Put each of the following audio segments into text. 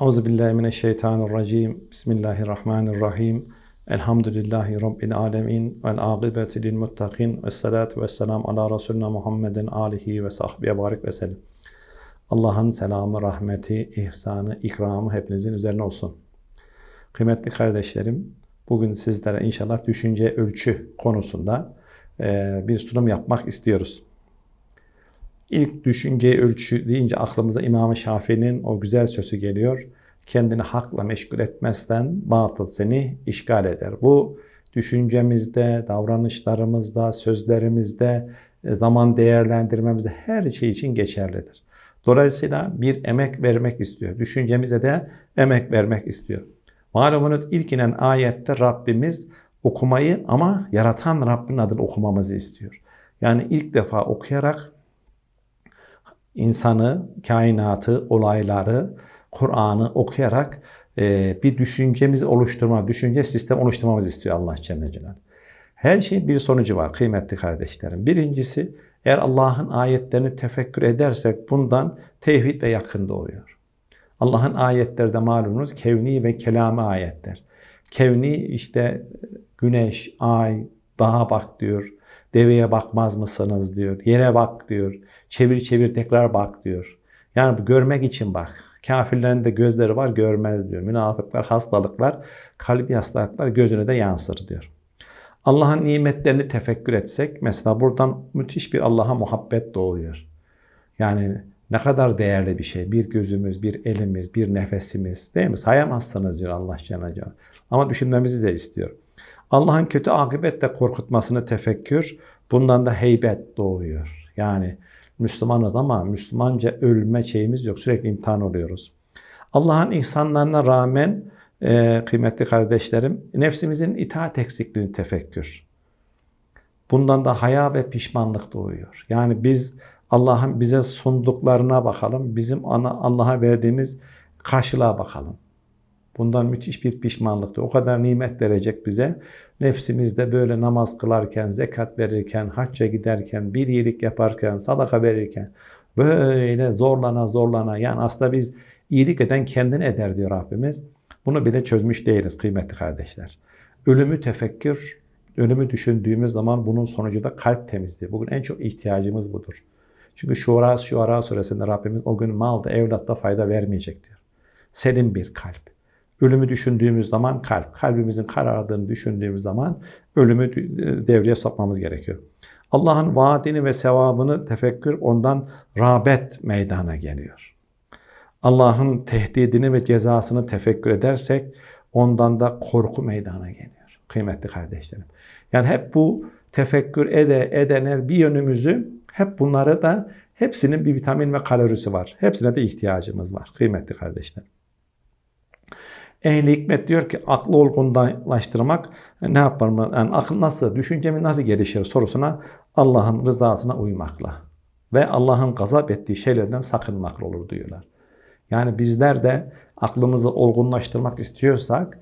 Euzubillahimineşşeytanirracim. Bismillahirrahmanirrahim. Elhamdülillahi Rabbil alemin. Vel akibeti lil muttakin. Ve salatu ve selam ala Resulina Muhammedin alihi ve sahbiye barik ve sellem. Allah'ın selamı, rahmeti, ihsanı, ikramı hepinizin üzerine olsun. Kıymetli kardeşlerim, bugün sizlere inşallah düşünce ölçü konusunda bir sunum yapmak istiyoruz. İlk düşünce ölçü deyince aklımıza İmam-ı Şafii'nin o güzel sözü geliyor. Kendini hakla meşgul etmezsen batıl seni işgal eder. Bu düşüncemizde, davranışlarımızda, sözlerimizde, e, zaman değerlendirmemizde her şey için geçerlidir. Dolayısıyla bir emek vermek istiyor. Düşüncemize de emek vermek istiyor. Malumunuz ilk inen ayette Rabbimiz okumayı ama yaratan Rabbin adını okumamızı istiyor. Yani ilk defa okuyarak insanı, kainatı, olayları, Kur'an'ı okuyarak e, bir düşüncemizi oluşturma, düşünce sistem oluşturmamızı istiyor Allah Celle Celaluhu. Her şeyin bir sonucu var kıymetli kardeşlerim. Birincisi eğer Allah'ın ayetlerini tefekkür edersek bundan tevhid ve yakın doğuyor. Allah'ın ayetleri de malumunuz kevni ve kelami ayetler. Kevni işte güneş, ay, dağa bak diyor. Deveye bakmaz mısınız diyor. Yere bak diyor. Çevir çevir tekrar bak diyor. Yani görmek için bak. Kafirlerin de gözleri var görmez diyor. Münafıklar, hastalıklar, kalbi hastalıklar gözüne de yansır diyor. Allah'ın nimetlerini tefekkür etsek mesela buradan müthiş bir Allah'a muhabbet doğuyor. Yani ne kadar değerli bir şey. Bir gözümüz, bir elimiz, bir nefesimiz değil mi? Sayamazsınız diyor Allah Celaluhu. Ama düşünmemizi de istiyor. Allah'ın kötü akıbetle korkutmasını tefekkür, bundan da heybet doğuyor. Yani Müslümanız ama Müslümanca ölme şeyimiz yok. Sürekli imtihan oluyoruz. Allah'ın ihsanlarına rağmen e, kıymetli kardeşlerim nefsimizin itaat eksikliğini tefekkür. Bundan da haya ve pişmanlık doğuyor. Yani biz Allah'ın bize sunduklarına bakalım. Bizim Allah'a verdiğimiz karşılığa bakalım. Bundan müthiş bir pişmanlıktır. O kadar nimet verecek bize. Nefsimizde böyle namaz kılarken, zekat verirken, hacca giderken, bir iyilik yaparken, sadaka verirken böyle zorlana zorlana yani aslında biz iyilik eden kendini eder diyor Rabbimiz. Bunu bile çözmüş değiliz kıymetli kardeşler. Ölümü tefekkür, ölümü düşündüğümüz zaman bunun sonucu da kalp temizliği. Bugün en çok ihtiyacımız budur. Çünkü Şura, Şuara suresinde Rabbimiz o gün malda, evlatta fayda vermeyecek diyor. Selim bir kalp. Ölümü düşündüğümüz zaman kalp, kalbimizin karardığını düşündüğümüz zaman ölümü devreye sokmamız gerekiyor. Allah'ın vaadini ve sevabını tefekkür ondan rağbet meydana geliyor. Allah'ın tehdidini ve cezasını tefekkür edersek ondan da korku meydana geliyor. Kıymetli kardeşlerim. Yani hep bu tefekkür ede edene bir yönümüzü hep bunları da hepsinin bir vitamin ve kalorisi var. Hepsine de ihtiyacımız var kıymetli kardeşlerim. Ehli hikmet diyor ki aklı olgunlaştırmak ne yapar mı? Yani akıl nasıl, düşüncemi nasıl gelişir sorusuna Allah'ın rızasına uymakla ve Allah'ın gazap ettiği şeylerden sakınmakla olur diyorlar. Yani bizler de aklımızı olgunlaştırmak istiyorsak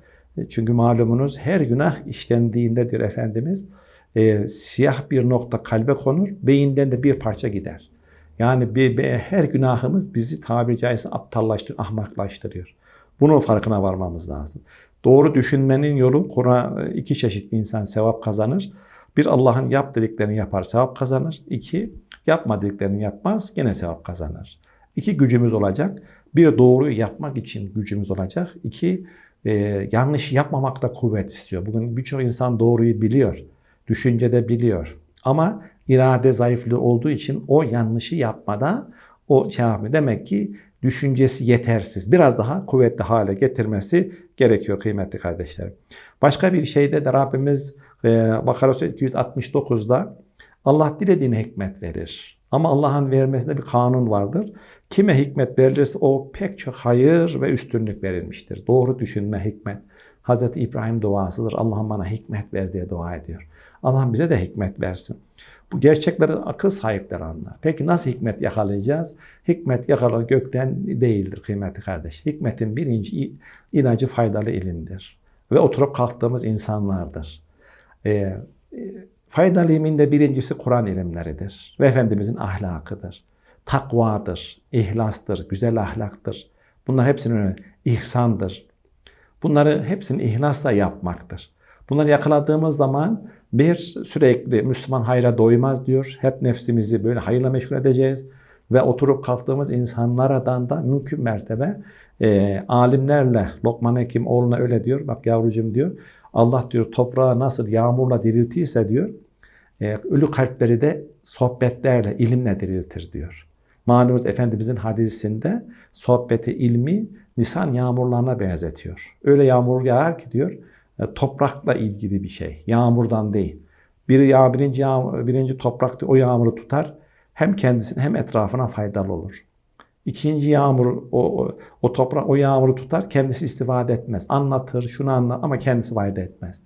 çünkü malumunuz her günah işlendiğinde diyor Efendimiz e, siyah bir nokta kalbe konur, beyinden de bir parça gider. Yani bir, bir, her günahımız bizi tabiri caizse aptallaştırıyor, ahmaklaştırıyor. Bunun farkına varmamız lazım. Doğru düşünmenin yolu Kur'an iki çeşit insan sevap kazanır. Bir Allah'ın yap dediklerini yapar sevap kazanır. İki yapma dediklerini yapmaz gene sevap kazanır. İki gücümüz olacak. Bir doğruyu yapmak için gücümüz olacak. İki e, yanlış yapmamakta kuvvet istiyor. Bugün birçok insan doğruyu biliyor. Düşüncede biliyor. Ama irade zayıflığı olduğu için o yanlışı yapmada o şey Demek ki düşüncesi yetersiz. Biraz daha kuvvetli hale getirmesi gerekiyor kıymetli kardeşlerim. Başka bir şeyde de Rabbimiz e, Bakara 269'da Allah dilediğine hikmet verir. Ama Allah'ın vermesinde bir kanun vardır. Kime hikmet verilirse o pek çok hayır ve üstünlük verilmiştir. Doğru düşünme hikmet. Hz. İbrahim duasıdır. Allah'ım bana hikmet ver diye dua ediyor. Allah'ım bize de hikmet versin. Bu gerçekleri akıl sahipleri anlar. Peki nasıl hikmet yakalayacağız? Hikmet yakala gökten değildir kıymetli kardeş. Hikmetin birinci ilacı faydalı ilimdir. Ve oturup kalktığımız insanlardır. Ee, faydalı ilimin de birincisi Kur'an ilimleridir. Ve Efendimizin ahlakıdır. Takvadır, ihlastır, güzel ahlaktır. Bunlar hepsinin önemi. ihsandır. Bunları hepsini ihlasla yapmaktır. Bunları yakaladığımız zaman bir sürekli Müslüman hayra doymaz diyor. Hep nefsimizi böyle hayırla meşgul edeceğiz. Ve oturup kalktığımız insanlardan da mümkün mertebe e, alimlerle Lokman Hekim oğluna öyle diyor. Bak yavrucum diyor. Allah diyor toprağı nasıl yağmurla diriltiyse diyor. E, ölü kalpleri de sohbetlerle, ilimle diriltir diyor. Malumunuz Efendimizin hadisinde sohbeti, ilmi Nisan yağmurlarına benzetiyor. Öyle yağmur yağar ki diyor e, toprakla ilgili bir şey. Yağmurdan değil. Bir yağ, birinci, yağmur, birinci toprak o yağmuru tutar. Hem kendisine hem etrafına faydalı olur. İkinci yağmur o, o toprak o yağmuru tutar kendisi istifade etmez. Anlatır şunu anlat ama kendisi fayda etmez.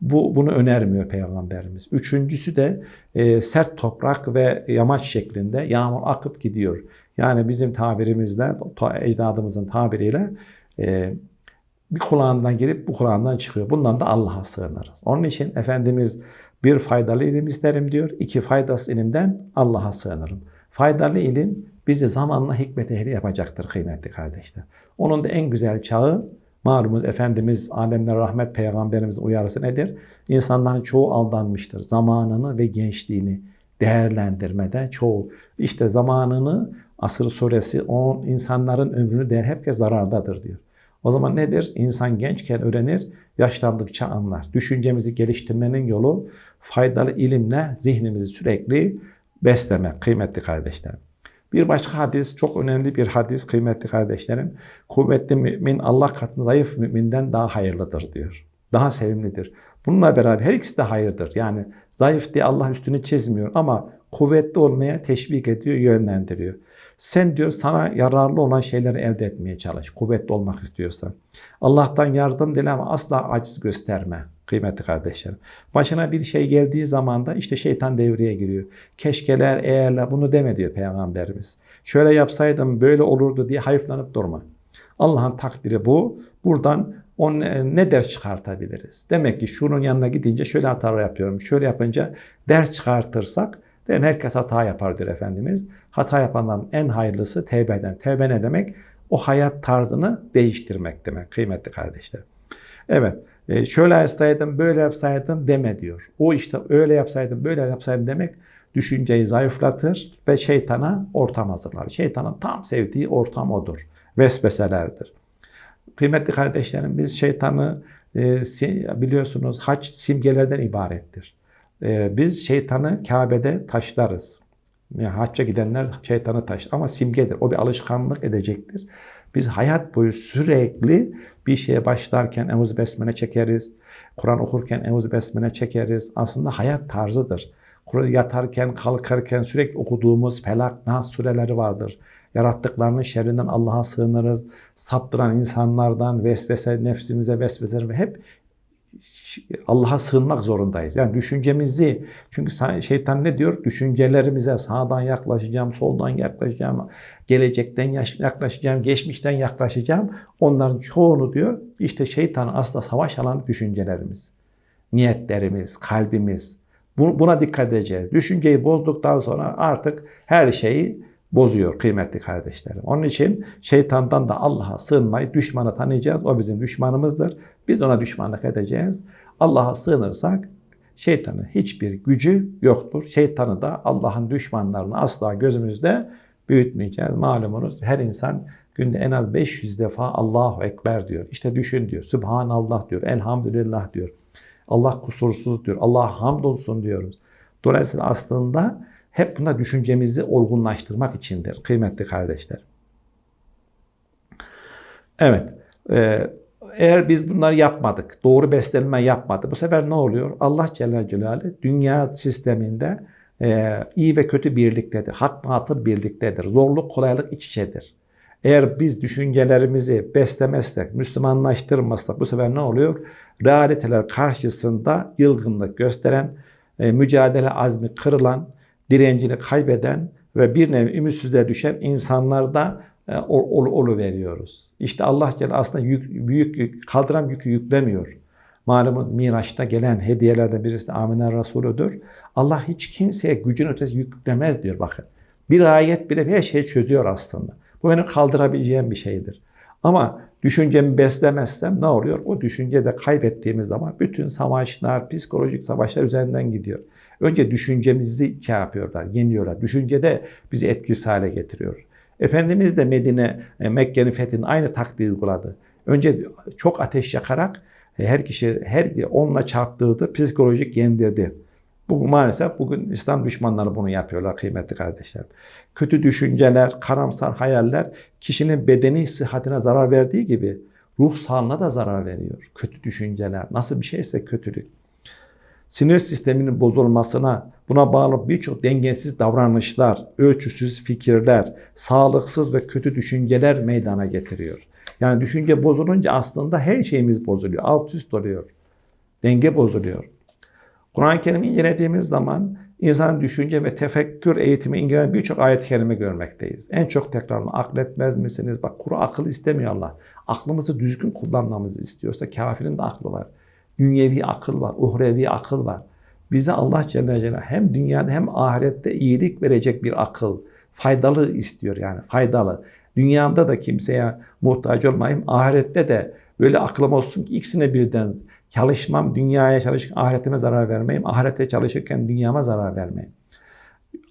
Bu bunu önermiyor peygamberimiz. Üçüncüsü de e, sert toprak ve yamaç şeklinde yağmur akıp gidiyor. Yani bizim tabirimizle, ecdadımızın tabiriyle e, bir kulağından girip bu kulağından çıkıyor. Bundan da Allah'a sığınırız. Onun için Efendimiz bir faydalı ilim isterim diyor. İki faydasız ilimden Allah'a sığınırım. Faydalı ilim bizi zamanla hikmet ehli yapacaktır kıymetli kardeşler. Onun da en güzel çağı malumuz Efendimiz alemler rahmet peygamberimiz uyarısı nedir? İnsanların çoğu aldanmıştır. Zamanını ve gençliğini değerlendirmeden çoğu işte zamanını Asır suresi o insanların ömrünü der herkes zarardadır diyor. O zaman nedir? İnsan gençken öğrenir, yaşlandıkça anlar. Düşüncemizi geliştirmenin yolu faydalı ilimle zihnimizi sürekli beslemek kıymetli kardeşlerim. Bir başka hadis, çok önemli bir hadis kıymetli kardeşlerim. Kuvvetli mümin Allah katında zayıf müminden daha hayırlıdır diyor. Daha sevimlidir. Bununla beraber her ikisi de hayırdır. Yani zayıf diye Allah üstünü çizmiyor ama kuvvetli olmaya teşvik ediyor, yönlendiriyor. Sen diyor sana yararlı olan şeyleri elde etmeye çalış. Kuvvetli olmak istiyorsan. Allah'tan yardım dile ama asla aciz gösterme. Kıymetli kardeşlerim. Başına bir şey geldiği zaman da işte şeytan devreye giriyor. Keşkeler, eğerler bunu deme diyor Peygamberimiz. Şöyle yapsaydım böyle olurdu diye hayıflanıp durma. Allah'ın takdiri bu. Buradan on, ne ders çıkartabiliriz? Demek ki şunun yanına gidince şöyle hatalar yapıyorum. Şöyle yapınca ders çıkartırsak Değil mi? Herkes hata yapar diyor Efendimiz. Hata yapanların en hayırlısı tevbe eden. Tevbe ne demek? O hayat tarzını değiştirmek demek kıymetli kardeşler. Evet e, şöyle yapsaydım böyle yapsaydım deme diyor. O işte öyle yapsaydım böyle yapsaydım demek düşünceyi zayıflatır ve şeytana ortam hazırlar. Şeytanın tam sevdiği ortam odur. Vesveselerdir. Kıymetli kardeşlerim biz şeytanı e, biliyorsunuz haç simgelerden ibarettir. Ee, biz şeytanı Kabe'de taşlarız. Yani hacca gidenler şeytanı taş ama simgedir. O bir alışkanlık edecektir. Biz hayat boyu sürekli bir şeye başlarken Eûzü Besmele çekeriz. Kur'an okurken Eûzü Besmele çekeriz. Aslında hayat tarzıdır. Yatarken, kalkarken sürekli okuduğumuz Felak, Nas sureleri vardır. Yarattıklarının şerrinden Allah'a sığınırız. Saptıran insanlardan vesvese, nefsimize vesvese ve hep Allah'a sığınmak zorundayız. Yani düşüncemizi, çünkü şeytan ne diyor? Düşüncelerimize sağdan yaklaşacağım, soldan yaklaşacağım, gelecekten yaklaşacağım, geçmişten yaklaşacağım. Onların çoğunu diyor, işte şeytan aslında savaş alanı düşüncelerimiz, niyetlerimiz, kalbimiz. Buna dikkat edeceğiz. Düşünceyi bozduktan sonra artık her şeyi bozuyor kıymetli kardeşlerim. Onun için şeytandan da Allah'a sığınmayı, düşmanı tanıyacağız. O bizim düşmanımızdır. Biz ona düşmanlık edeceğiz. Allah'a sığınırsak şeytanın hiçbir gücü yoktur. Şeytanı da Allah'ın düşmanlarını asla gözümüzde büyütmeyeceğiz. Malumunuz her insan günde en az 500 defa Allahu Ekber diyor. İşte düşün diyor. Subhanallah diyor. Elhamdülillah diyor. Allah kusursuz diyor. Allah hamdolsun diyoruz. Dolayısıyla aslında hep buna düşüncemizi olgunlaştırmak içindir kıymetli kardeşler. Evet. E, eğer biz bunları yapmadık, doğru beslenme yapmadık, bu sefer ne oluyor? Allah Celle Celaluhu dünya sisteminde e, iyi ve kötü birliktedir. Hak batıl birliktedir. Zorluk, kolaylık iç içedir. Eğer biz düşüncelerimizi beslemezsek, Müslümanlaştırmazsak bu sefer ne oluyor? Realiteler karşısında yılgınlık gösteren, e, mücadele azmi kırılan, direncini kaybeden ve bir nevi ümitsizliğe düşen insanlarda e, ol, olu veriyoruz. İşte Allah Celle aslında yük, büyük yük, kaldıran yükü yüklemiyor. Malumun Miraç'ta gelen hediyelerden birisi de Amine Resulü'dür. Allah hiç kimseye gücün ötesi yüklemez diyor bakın. Bir ayet bile her şeyi çözüyor aslında. Bu benim kaldırabileceğim bir şeydir. Ama düşüncemi beslemezsem ne oluyor? O düşüncede kaybettiğimiz zaman bütün savaşlar, psikolojik savaşlar üzerinden gidiyor. Önce düşüncemizi şey yapıyorlar, yeniyorlar. Düşüncede bizi etkisiz hale getiriyor. Efendimiz de Medine, e, Mekke'nin fethinin aynı taktiği uyguladı. Önce çok ateş yakarak e, her kişi her onunla çarptırdı, psikolojik yendirdi. Bu maalesef bugün İslam düşmanları bunu yapıyorlar kıymetli kardeşler. Kötü düşünceler, karamsar hayaller kişinin bedeni sıhhatine zarar verdiği gibi ruh sağlığına da zarar veriyor. Kötü düşünceler nasıl bir şeyse kötülük. Sinir sisteminin bozulmasına, buna bağlı birçok dengesiz davranışlar, ölçüsüz fikirler, sağlıksız ve kötü düşünceler meydana getiriyor. Yani düşünce bozulunca aslında her şeyimiz bozuluyor, alt üst oluyor. Denge bozuluyor. Kur'an-ı Kerim'i incelediğimiz zaman insan düşünce ve tefekkür eğitimi incelen birçok ayet-i kerime görmekteyiz. En çok tekrarını akletmez misiniz? Bak kuru akıl istemiyor Allah. Aklımızı düzgün kullanmamızı istiyorsa kafirin de aklı var. Dünyevi akıl var, uhrevi akıl var. Bize Allah Celle Celaluhu hem dünyada hem ahirette iyilik verecek bir akıl, faydalı istiyor yani faydalı. Dünyamda da kimseye muhtaç olmayayım, ahirette de böyle aklım olsun ki ikisine birden çalışmam, dünyaya çalışırken ahiretime zarar vermeyeyim, ahirete çalışırken dünyama zarar vermeyeyim.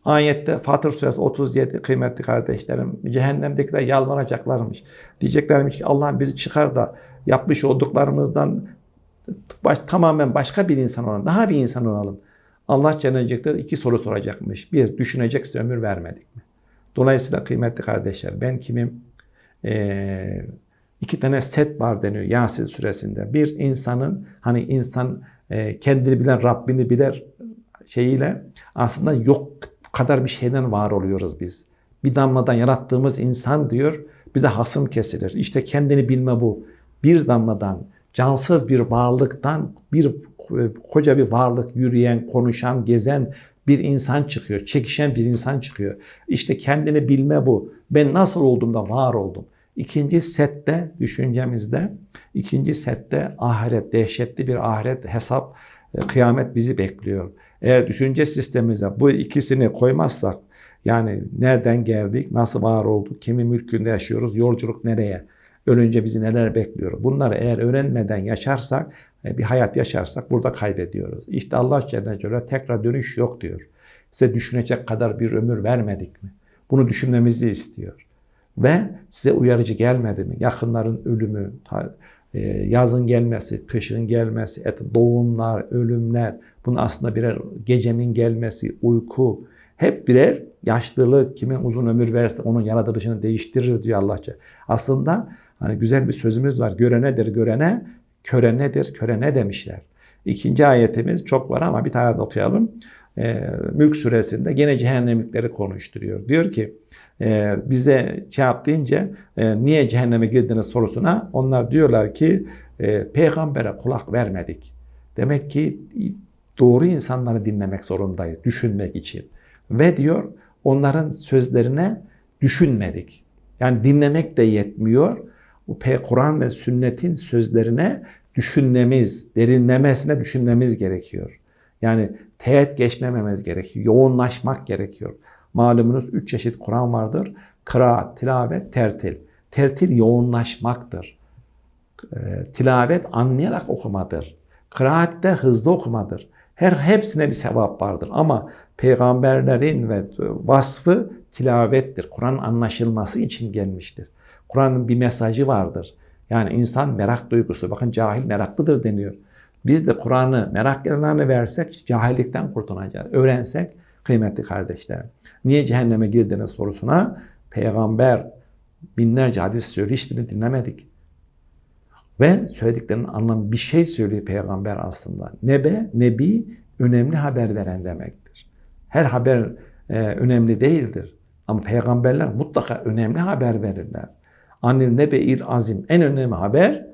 Ayette Fatır Suresi 37 kıymetli kardeşlerim cehennemdekiler yalvaracaklarmış. Diyeceklermiş ki Allah'ım bizi çıkar da yapmış olduklarımızdan baş, tamamen başka bir insan olalım, daha bir insan olalım. Allah Cenab-ı iki soru soracakmış. Bir, düşünecekse ömür vermedik mi? Dolayısıyla kıymetli kardeşler ben kimim? Ee, iki tane set var deniyor Yasin suresinde. Bir insanın hani insan e, kendini bilen Rabbini bilir şeyiyle aslında yok kadar bir şeyden var oluyoruz biz. Bir damladan yarattığımız insan diyor bize hasım kesilir. İşte kendini bilme bu. Bir damladan cansız bir varlıktan bir koca bir varlık yürüyen, konuşan, gezen bir insan çıkıyor. Çekişen bir insan çıkıyor. İşte kendini bilme bu. Ben nasıl oldum da var oldum. İkinci sette düşüncemizde, ikinci sette ahiret, dehşetli bir ahiret hesap, e, kıyamet bizi bekliyor. Eğer düşünce sistemimize bu ikisini koymazsak, yani nereden geldik, nasıl var olduk, kimin mülkünde yaşıyoruz, yolculuk nereye, ölünce bizi neler bekliyor. Bunları eğer öğrenmeden yaşarsak, e, bir hayat yaşarsak burada kaybediyoruz. İşte Allah Celle Celaluhu tekrar dönüş yok diyor. Size düşünecek kadar bir ömür vermedik mi? Bunu düşünmemizi istiyor. Ve size uyarıcı gelmedi mi? Yakınların ölümü, e, yazın gelmesi, kışın gelmesi, doğumlar, ölümler, bunun aslında birer gecenin gelmesi, uyku, hep birer yaşlılık, kimin uzun ömür verse onun yaratılışını değiştiririz diyor Allahça. Aslında hani güzel bir sözümüz var. Görenedir görene, köre nedir, köre ne demişler. İkinci ayetimiz çok var ama bir tane de okuyalım. Ee, Mülk suresinde gene cehennemlikleri konuşturuyor. Diyor ki e, bize yap deyince e, niye cehenneme girdiniz sorusuna onlar diyorlar ki e, peygambere kulak vermedik. Demek ki doğru insanları dinlemek zorundayız düşünmek için. Ve diyor onların sözlerine düşünmedik. Yani dinlemek de yetmiyor. Bu Kur'an ve sünnetin sözlerine düşünmemiz, derinlemesine düşünmemiz gerekiyor. Yani teğet geçmememiz gerekiyor. Yoğunlaşmak gerekiyor. Malumunuz üç çeşit Kur'an vardır. Kıraat, tilavet, tertil. Tertil yoğunlaşmaktır. E, tilavet anlayarak okumadır. Kıraatte hızlı okumadır. Her hepsine bir sevap vardır ama peygamberlerin ve vasfı tilavettir. Kur'an anlaşılması için gelmiştir. Kur'an'ın bir mesajı vardır. Yani insan merak duygusu. Bakın cahil meraklıdır deniyor. Biz de Kur'an'ı meraklarını versek cahillikten kurtulacağız. Öğrensek kıymetli kardeşlerim. Niye cehenneme girdiniz sorusuna peygamber binlerce hadis söylüyor. Hiçbirini dinlemedik. Ve söylediklerinin anlamı bir şey söylüyor peygamber aslında. Nebe, nebi önemli haber veren demektir. Her haber e, önemli değildir. Ama peygamberler mutlaka önemli haber verirler. Anil nebe'il azim en önemli haber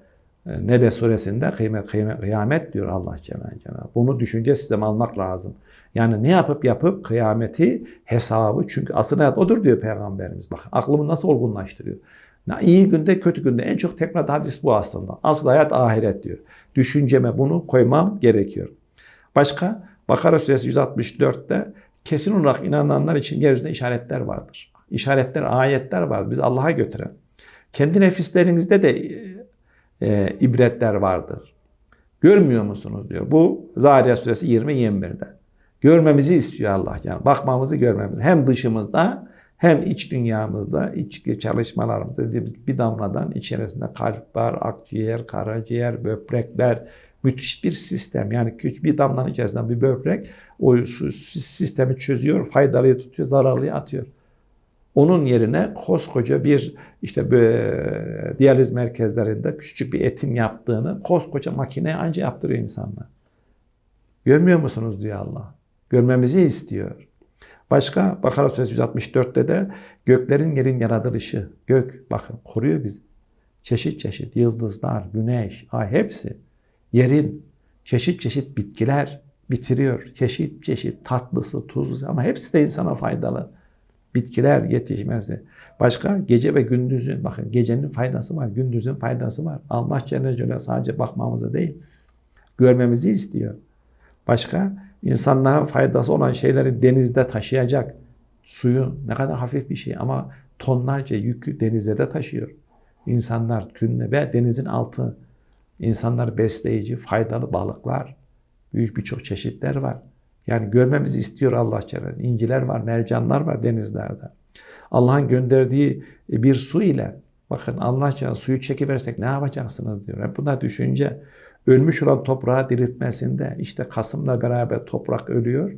e, Nebe suresinde kıymet, kıymet, kıyamet diyor Allah Celle Celaluhu. Bunu düşünce sistemi almak lazım. Yani ne yapıp yapıp kıyameti hesabı çünkü asıl hayat odur diyor Peygamberimiz. Bak aklımı nasıl olgunlaştırıyor. İyi günde kötü günde en çok tekrar hadis bu aslında. Asıl hayat ahiret diyor. Düşünceme bunu koymam gerekiyor. Başka Bakara suresi 164'te kesin olarak inananlar için yeryüzünde işaretler vardır. İşaretler, ayetler vardır. Biz Allah'a götüren. Kendi nefislerinizde de e, ibretler vardır. Görmüyor musunuz diyor. Bu Zariyat suresi 20-21'de. Görmemizi istiyor Allah yani. Bakmamızı görmemizi. Hem dışımızda hem iç dünyamızda, iç çalışmalarımızda dediğimiz bir damladan içerisinde kalp var, akciğer, karaciğer, böbrekler, müthiş bir sistem. Yani küçük bir damlanın içerisinden bir böbrek o sistemi çözüyor, faydalıyı tutuyor, zararlıyı atıyor. Onun yerine koskoca bir işte böyle diyaliz merkezlerinde küçük bir etin yaptığını koskoca makineye anca yaptırıyor insanlar. Görmüyor musunuz diyor Allah. Görmemizi istiyor. Başka Bakara suresi 164'te de göklerin yerin yaratılışı. Gök bakın koruyor bizi. Çeşit çeşit yıldızlar, güneş, ay hepsi. Yerin çeşit çeşit bitkiler bitiriyor. Çeşit çeşit tatlısı, tuzlusu ama hepsi de insana faydalı. Bitkiler yetişmezdi. Başka gece ve gündüzün bakın gecenin faydası var, gündüzün faydası var. Allah Celle Celaluhu sadece bakmamızı değil, görmemizi istiyor. Başka insanlara faydası olan şeyleri denizde taşıyacak. Suyu ne kadar hafif bir şey ama tonlarca yükü denizde de taşıyor. İnsanlar tünde ve denizin altı. insanlar besleyici, faydalı balıklar. Büyük birçok çeşitler var. Yani görmemizi istiyor Allah Celle. İnciler var, mercanlar var denizlerde. Allah'ın gönderdiği bir su ile bakın Allah Celle suyu çekiversek ne yapacaksınız diyor. Hep bunlar düşünce. Ölmüş olan toprağı diriltmesinde işte Kasım'la beraber toprak ölüyor.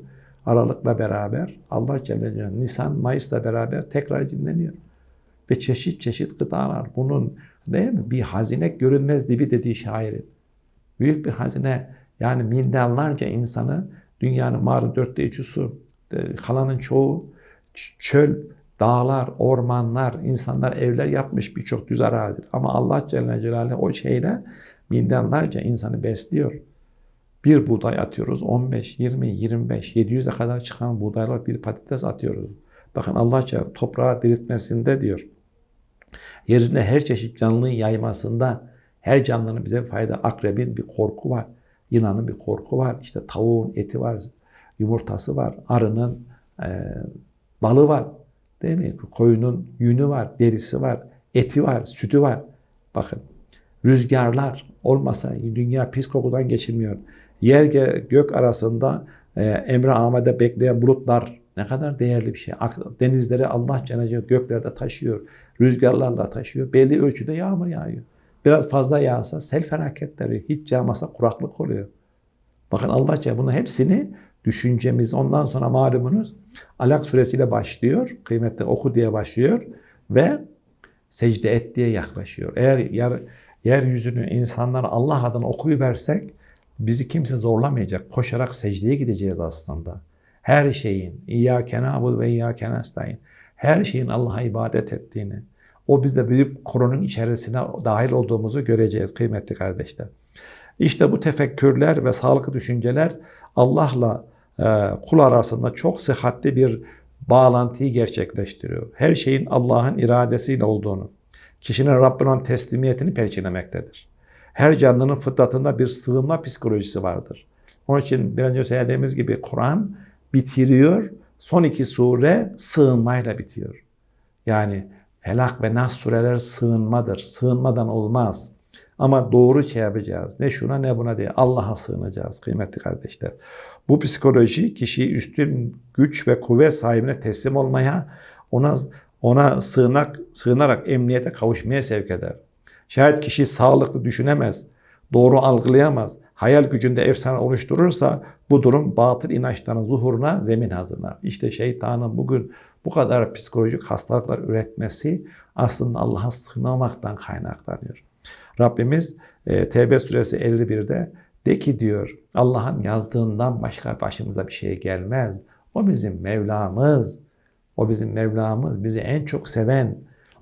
Aralık'la beraber Allah Celle Celle Nisan, Mayıs'la beraber tekrar dinleniyor. Ve çeşit çeşit gıdalar. Bunun değil mi? Bir hazine görünmez dibi dediği şairin. Büyük bir hazine. Yani milyarlarca insanı dünyanın malum dörtte üçü kalanın çoğu çöl, dağlar, ormanlar, insanlar evler yapmış birçok düz arazi. Ama Allah Celle Celaluhu o şeyle milyonlarca insanı besliyor. Bir buğday atıyoruz 15, 20, 25, 700'e kadar çıkan buğdaylar bir patates atıyoruz. Bakın Allah toprağı diriltmesinde diyor. Yeryüzünde her çeşit canlıyı yaymasında her canlının bize fayda. Akrebin bir korku var. Yılanın bir korku var. İşte tavuğun eti var. Yumurtası var. Arının e, balı var. Değil mi? Koyunun yünü var. Derisi var. Eti var. Sütü var. Bakın rüzgarlar olmasa dünya pis kokudan geçilmiyor. Yer gök arasında e, emre amede bekleyen bulutlar ne kadar değerli bir şey. Denizleri Allah Cenab-ı göklerde taşıyor. Rüzgarlarla taşıyor. Belli ölçüde yağmur yağıyor. Biraz fazla yağsa sel felaketleri, hiç yağmasa kuraklık oluyor. Bakın Allah Celle bunun hepsini düşüncemiz ondan sonra malumunuz Alak suresiyle başlıyor. Kıymetli oku diye başlıyor ve secde et diye yaklaşıyor. Eğer yar, yeryüzünü insanlar Allah adına okuyuversek bizi kimse zorlamayacak. Koşarak secdeye gideceğiz aslında. Her şeyin İyyâke nâbudu ve İyyâke nestaîn. Her şeyin Allah'a ibadet ettiğini, o bizde büyük korunun içerisine dahil olduğumuzu göreceğiz kıymetli kardeşler. İşte bu tefekkürler ve sağlıklı düşünceler Allah'la e, kul arasında çok sıhhatli bir bağlantıyı gerçekleştiriyor. Her şeyin Allah'ın iradesiyle olduğunu, kişinin Rabbine teslimiyetini perçinlemektedir. Her canlının fıtratında bir sığınma psikolojisi vardır. Onun için bir önce söylediğimiz gibi Kur'an bitiriyor, son iki sure sığınmayla bitiyor. Yani Felak ve Nas sureler sığınmadır. Sığınmadan olmaz. Ama doğru şey yapacağız. Ne şuna ne buna diye Allah'a sığınacağız kıymetli kardeşler. Bu psikoloji kişiyi üstün güç ve kuvvet sahibine teslim olmaya, ona ona sığınak, sığınarak emniyete kavuşmaya sevk eder. Şayet kişi sağlıklı düşünemez, doğru algılayamaz, hayal gücünde efsane oluşturursa bu durum batıl inançların zuhuruna zemin hazırlar. İşte şeytanın bugün bu kadar psikolojik hastalıklar üretmesi aslında Allah'a sığınamaktan kaynaklanıyor. Rabbimiz e, Tevbe suresi 51'de de ki diyor Allah'ın yazdığından başka başımıza bir şey gelmez. O bizim Mevlamız. O bizim Mevlamız. Bizi en çok seven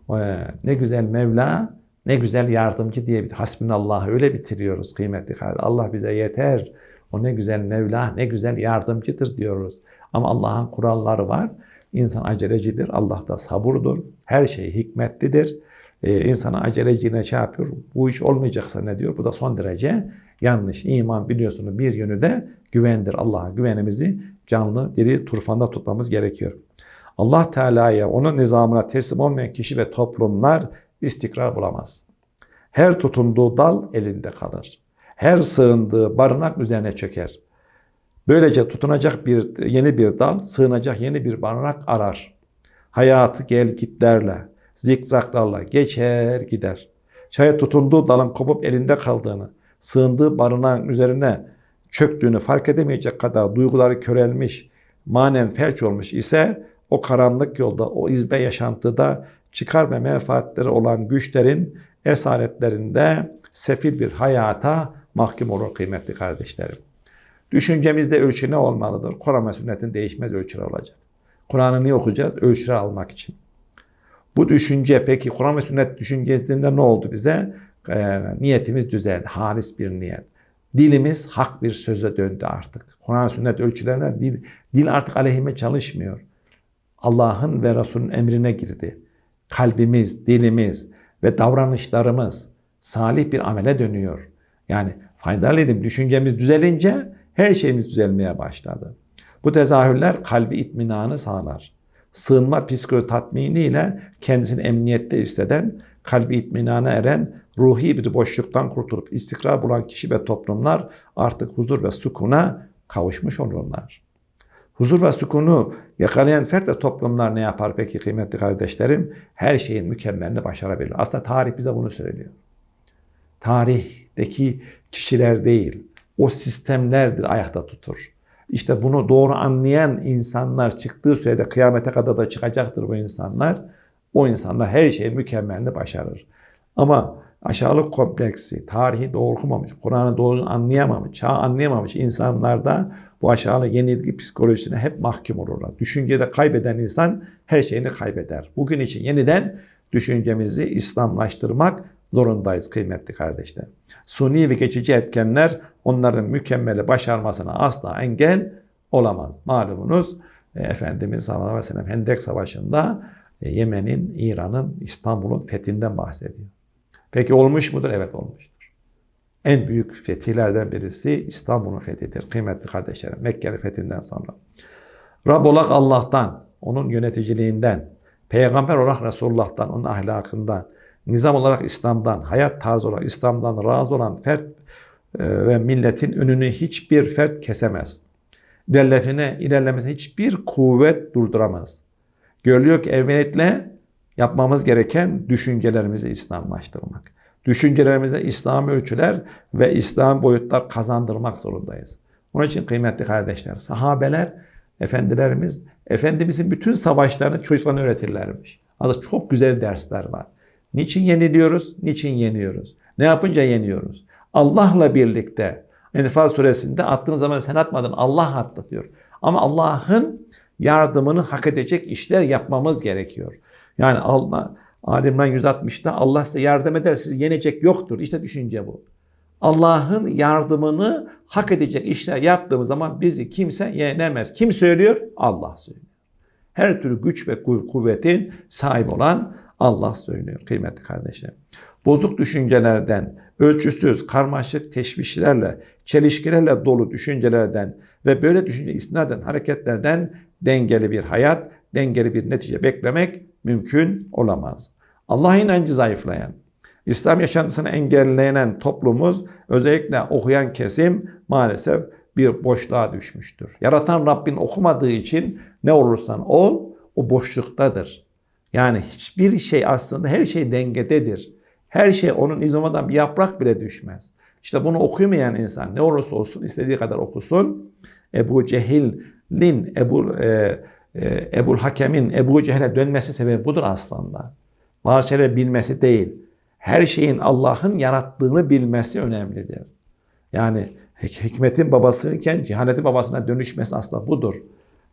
e, ne güzel Mevla ne güzel yardımcı diye bir hasbinallah öyle bitiriyoruz kıymetli kardeşler. Allah bize yeter. O ne güzel Mevla, ne güzel yardımcıdır diyoruz. Ama Allah'ın kuralları var. İnsan acelecidir. Allah da saburdur. Her şey hikmetlidir. Ee, insana aceleciğine şey yapıyor. Bu iş olmayacaksa ne diyor? Bu da son derece yanlış. İman biliyorsunuz bir yönü de güvendir. Allah'a güvenimizi canlı, diri, turfanda tutmamız gerekiyor. Allah Teala'ya, onun nizamına teslim olmayan kişi ve toplumlar istikrar bulamaz. Her tutunduğu dal elinde kalır. Her sığındığı barınak üzerine çöker. Böylece tutunacak bir yeni bir dal, sığınacak yeni bir barınak arar. Hayatı gel gitlerle, zikzaklarla geçer gider. Şayet tutunduğu dalın kopup elinde kaldığını, sığındığı barınağın üzerine çöktüğünü fark edemeyecek kadar duyguları körelmiş, manen felç olmuş ise o karanlık yolda, o izbe yaşantıda çıkar ve menfaatleri olan güçlerin esaretlerinde sefil bir hayata mahkum olur kıymetli kardeşlerim. Düşüncemizde ölçü ne olmalıdır? Kur'an ve sünnetin değişmez ölçüleri olacak. Kur'an'ı niye okuyacağız? Ölçüleri almak için. Bu düşünce peki Kur'an ve sünnet düşüncesinde ne oldu bize? E, niyetimiz düzeldi. Halis bir niyet. Dilimiz hak bir söze döndü artık. Kur'an sünnet ölçülerinden dil, dil artık aleyhime çalışmıyor. Allah'ın ve Resul'ün emrine girdi. Kalbimiz, dilimiz ve davranışlarımız salih bir amele dönüyor. Yani faydalı düşüncemiz düzelince her şeyimiz düzelmeye başladı. Bu tezahürler kalbi itminanı sağlar. Sığınma psikolo tatminiyle kendisini emniyette hisseden, kalbi itminana eren, ruhi bir boşluktan kurtulup istikrar bulan kişi ve toplumlar artık huzur ve sukuna kavuşmuş olurlar. Huzur ve sukunu yakalayan fert ve toplumlar ne yapar peki kıymetli kardeşlerim? Her şeyin mükemmelini başarabilir. Aslında tarih bize bunu söylüyor. Tarihteki kişiler değil, o sistemlerdir ayakta tutur. İşte bunu doğru anlayan insanlar çıktığı sürede kıyamete kadar da çıkacaktır bu insanlar. O insanlar her şeyin mükemmelini başarır. Ama aşağılık kompleksi, tarihi doğru okumamış, Kur'an'ı doğru anlayamamış, çağı anlayamamış insanlarda bu aşağılık yenilgi psikolojisine hep mahkum olurlar. Düşüncede kaybeden insan her şeyini kaybeder. Bugün için yeniden düşüncemizi İslamlaştırmak zorundayız kıymetli kardeşler. Suni ve geçici etkenler onların mükemmeli başarmasına asla engel olamaz. Malumunuz e, Efendimiz sallallahu aleyhi ve sellem Hendek Savaşı'nda e, Yemen'in, İran'ın, İstanbul'un fethinden bahsediyor. Peki olmuş mudur? Evet olmuştur. En büyük fetihlerden birisi İstanbul'un fethidir. Kıymetli kardeşlerim, Mekke'nin fethinden sonra. Rab olarak Allah'tan, onun yöneticiliğinden, Peygamber olarak Resulullah'tan, onun ahlakından, nizam olarak İslam'dan, hayat tarzı olarak İslam'dan razı olan fert e, ve milletin önünü hiçbir fert kesemez. İlerlemesine, ilerlemesine hiçbir kuvvet durduramaz. Görülüyor ki evveliyetle yapmamız gereken düşüncelerimizi İslamlaştırmak. Düşüncelerimize İslam ölçüler ve İslam boyutlar kazandırmak zorundayız. Onun için kıymetli kardeşler, sahabeler, efendilerimiz, Efendimizin bütün savaşlarını çocuklarına öğretirlermiş. Aslında çok güzel dersler var. Niçin yeniliyoruz? Niçin yeniyoruz? Ne yapınca yeniyoruz? Allah'la birlikte Enfal suresinde attığın zaman sen atmadın Allah attı diyor. Ama Allah'ın yardımını hak edecek işler yapmamız gerekiyor. Yani Allah Alimran 160'da Allah size yardım eder siz yenecek yoktur. İşte düşünce bu. Allah'ın yardımını hak edecek işler yaptığımız zaman bizi kimse yenemez. Kim söylüyor? Allah söylüyor. Her türlü güç ve kuvvetin sahibi olan Allah söylüyor kıymetli kardeşlerim. Bozuk düşüncelerden, ölçüsüz, karmaşık teşvişlerle, çelişkilerle dolu düşüncelerden ve böyle düşünce istinaden hareketlerden dengeli bir hayat, dengeli bir netice beklemek mümkün olamaz. Allah inancı zayıflayan, İslam yaşantısını engelleyen toplumumuz özellikle okuyan kesim maalesef bir boşluğa düşmüştür. Yaratan Rabbin okumadığı için ne olursan ol o boşluktadır. Yani hiçbir şey aslında her şey dengededir. Her şey onun izin bir yaprak bile düşmez. İşte bunu okuyamayan insan ne olursa olsun istediği kadar okusun. Ebu Cehil'in, Ebu, e, e, Ebul Hakem'in Ebu Cehil'e dönmesi sebebi budur aslında. Bazı şeyleri bilmesi değil. Her şeyin Allah'ın yarattığını bilmesi önemlidir. Yani hikmetin babasıyken cehaletin babasına dönüşmesi aslında budur.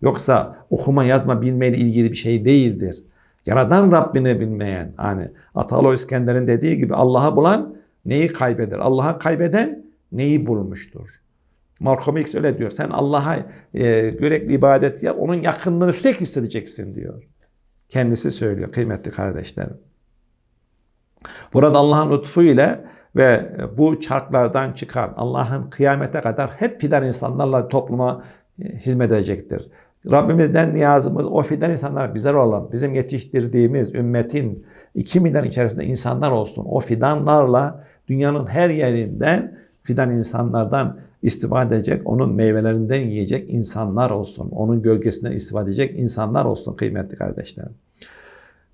Yoksa okuma yazma bilmeyle ilgili bir şey değildir. Yaradan Rabbini bilmeyen, hani Atalı İskender'in dediği gibi Allah'ı bulan neyi kaybeder? Allah'ı kaybeden neyi bulmuştur? Malcolm X öyle diyor. Sen Allah'a e, görekli ibadet yap, onun yakınlığını sürekli hissedeceksin diyor. Kendisi söylüyor kıymetli kardeşlerim. Burada Allah'ın lütfu ile ve bu çarklardan çıkan Allah'ın kıyamete kadar hep fidan insanlarla topluma e, hizmet edecektir. Rabbimizden niyazımız o fidan insanlar bizler olalım. Bizim yetiştirdiğimiz ümmetin 2 milyon içerisinde insanlar olsun. O fidanlarla dünyanın her yerinden fidan insanlardan istifade edecek, onun meyvelerinden yiyecek insanlar olsun. Onun gölgesinden istifade edecek insanlar olsun kıymetli kardeşlerim.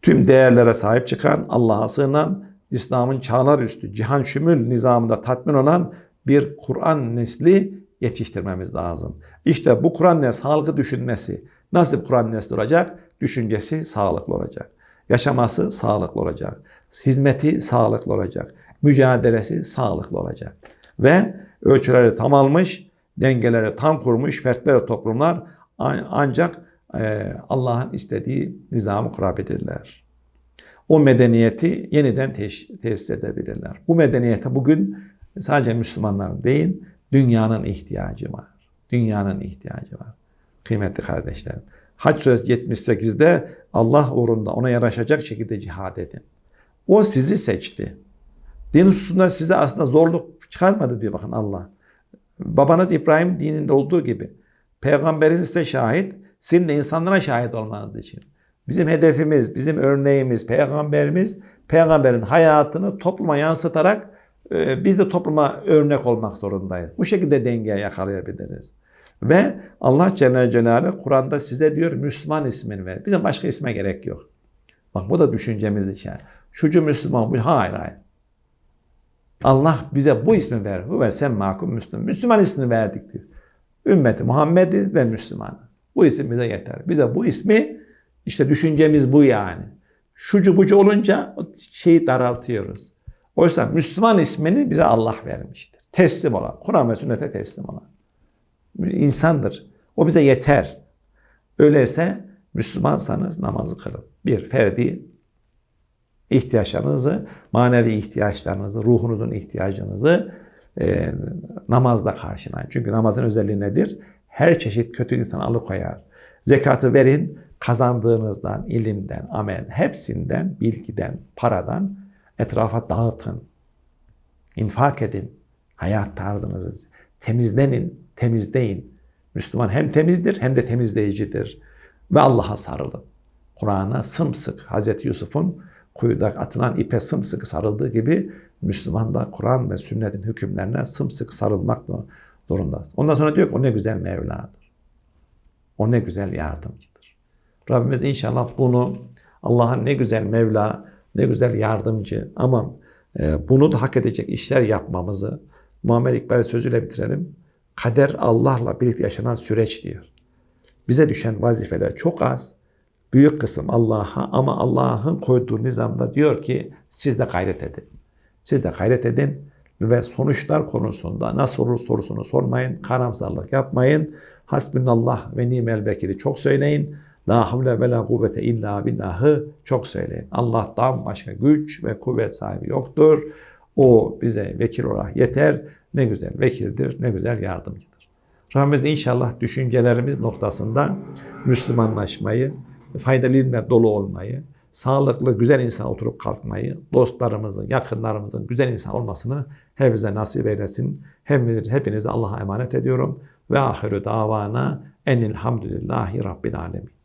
Tüm değerlere sahip çıkan, Allah'a sığınan, İslam'ın çağlar üstü, cihan şümül nizamında tatmin olan bir Kur'an nesli yetiştirmemiz lazım. İşte bu Kur'an nesli sağlıklı düşünmesi, nasıl Kur'an nesli olacak? Düşüncesi sağlıklı olacak. Yaşaması sağlıklı olacak. Hizmeti sağlıklı olacak. Mücadelesi sağlıklı olacak. Ve ölçüleri tam almış, dengeleri tam kurmuş fertler toplumlar ancak e, Allah'ın istediği nizamı kurabilirler. O medeniyeti yeniden tesis edebilirler. Bu medeniyete bugün sadece Müslümanların değil, dünyanın ihtiyacı var. Dünyanın ihtiyacı var. Kıymetli kardeşlerim. Hac suresi 78'de Allah uğrunda ona yaraşacak şekilde cihad edin. O sizi seçti. Din hususunda size aslında zorluk çıkarmadı diyor bakın Allah. Babanız İbrahim dininde olduğu gibi. Peygamberiniz size şahit, sizin de insanlara şahit olmanız için. Bizim hedefimiz, bizim örneğimiz, peygamberimiz, peygamberin hayatını topluma yansıtarak biz de topluma örnek olmak zorundayız. Bu şekilde dengeye yakalayabiliriz. Ve Allah Celle Celaluhu Kur'an'da size diyor Müslüman ismini ver. Bizim başka isme gerek yok. Bak bu da düşüncemiz için. Şucu Müslüman. Hayır hayır. Allah bize bu ismi ver. Huve sen makum Müslüman. Müslüman ismini verdik diyor. Ümmeti Muhammediz ve Müslümanız. Bu isim bize yeter. Bize bu ismi işte düşüncemiz bu yani. Şucu bucu olunca şeyi daraltıyoruz. Oysa Müslüman ismini bize Allah vermiştir. Teslim olan, Kur'an ve sünnete teslim olan. insandır. O bize yeter. Öyleyse Müslümansanız namazı kılın. Bir, ferdi ihtiyaçlarınızı, manevi ihtiyaçlarınızı, ruhunuzun ihtiyacınızı e, namazla karşılayın. Çünkü namazın özelliği nedir? Her çeşit kötü insan alıkoyar. Zekatı verin, kazandığınızdan, ilimden, amel, hepsinden, bilgiden, paradan etrafa dağıtın. İnfak edin. Hayat tarzınızı temizlenin, temizleyin. Müslüman hem temizdir hem de temizleyicidir. Ve Allah'a sarılın. Kur'an'a sımsık Hazreti Yusuf'un kuyuda atılan ipe sımsıkı sarıldığı gibi Müslüman da Kur'an ve sünnetin hükümlerine sımsıkı sarılmak zorunda. Ondan sonra diyor ki o ne güzel Mevla'dır. O ne güzel yardımcıdır. Rabbimiz inşallah bunu Allah'ın ne güzel Mevla, ne güzel yardımcı ama e, bunu da hak edecek işler yapmamızı Muhammed İkbal sözüyle bitirelim. Kader Allah'la birlikte yaşanan süreç diyor. Bize düşen vazifeler çok az. Büyük kısım Allah'a ama Allah'ın koyduğu nizamda diyor ki siz de gayret edin. Siz de gayret edin ve sonuçlar konusunda nasıl olur sorusunu sormayın. Karamsarlık yapmayın. Hasbunallah ve nimel vekili çok söyleyin. La havle ve la kuvvete illa billahı çok söyleyin. Allah'tan başka güç ve kuvvet sahibi yoktur. O bize vekil olarak yeter. Ne güzel vekildir, ne güzel yardımcıdır. Rabbimiz inşallah düşüncelerimiz noktasında Müslümanlaşmayı, faydalı ilimle dolu olmayı, sağlıklı, güzel insan oturup kalkmayı, dostlarımızın, yakınlarımızın güzel insan olmasını hepimize nasip eylesin. Hepinizi, Allah'a emanet ediyorum. Ve ahiru davana enilhamdülillahi rabbil alemin.